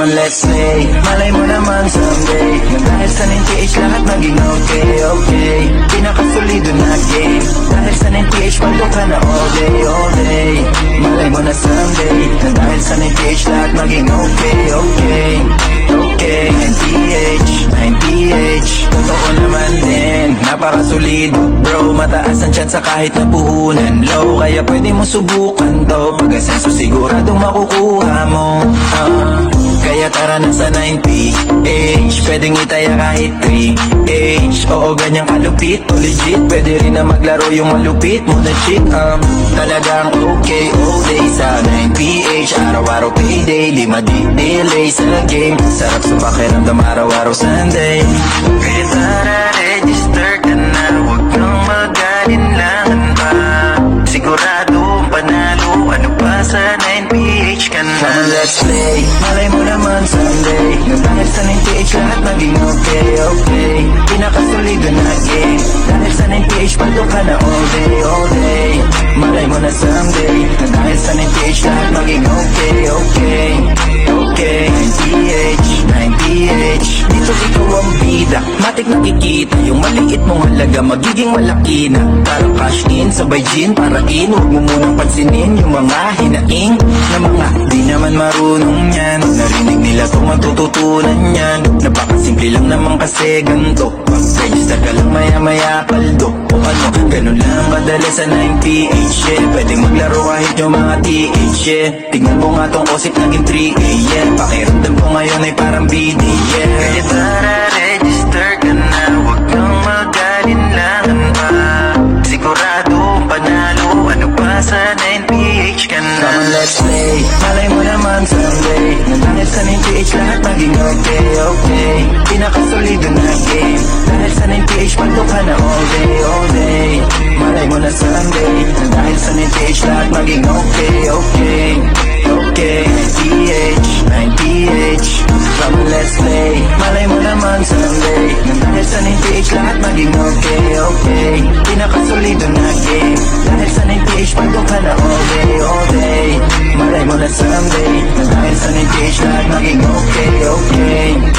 on, let's play. Malay mo naman someday. Na dahil sa 98 lahat maging okay, okay. Pinakasulido na game. Dahil sa 98 paldo ka na all day, all day. Malay mo na someday. Na dahil sa 98 lahat maging okay, okay. Okay, 98, 98 Totoo naman din, napakasulido. Bro, mataas ang chance kahit na puhunan Low, kaya pwede mo subukan to. Pag-asenso siguradong makukuha mo. Kaya tara na sa 90H Pwedeng itaya kahit 3H Oo, ganyang kalupit. O legit. Pwede rin na maglaro yung malupit. Mo na chick um, Talagang okay all day sa 9PH Araw-araw payday, di delay sa game. Sarap sa pakiramdam araw-araw Sunday. Kaya tara register ka na. Huwag kang mag-alinlangan pa. Sigurado panalo. Ano pa sa 9PH ka na? Come let's play okay, okay Pinakasulido na game. Dahil sa 9PH palo ka na all day, all day. Malay mo na someday Na dahil sa 9PH lahat maging okay, okay Okay, 9PH, 9PH Dito ikaw ang bida. Matik nakikita Yung maliit mong halaga Magiging malaki na. Parang cash in Sabay gin para in. Huwag mo munang pansinin Yung mga hinaing Na mga di naman marunong yan. Narinig nila to matututunan kasi Mag-register ka lang maya maya paldo. O ano Ganun lang kadali sa 9PH yeah. Pwede maglaro kahit yung mga TH yeah. Tingnan mo nga tong osip naging 3A yeah. Pakiramdam ko ngayon ay parang BD yeah. Kaya tara register ka na. Huwag kang mag-alinlangan pa Sigurado panalo. Ano pa sa 9PH ka na? Come on let's play. Malay mo naman someday. Na dahil sa 9PH lahat maging okay okay pinakasolido na game. Dahil sa 9PH panto ka na all day, all day Malay mo na Sunday. Dahil sa 9PH lahat maging okay, okay Okay, PH, 9PH Come let's play. Malay mo naman Sunday. Dahil sa 9PH lahat maging okay, okay. Pinakasolido na game. Dahil sa 9PH panto ka na all day, all day Malay mo na Sunday. Dahil sa 9PH lahat maging okay, okay.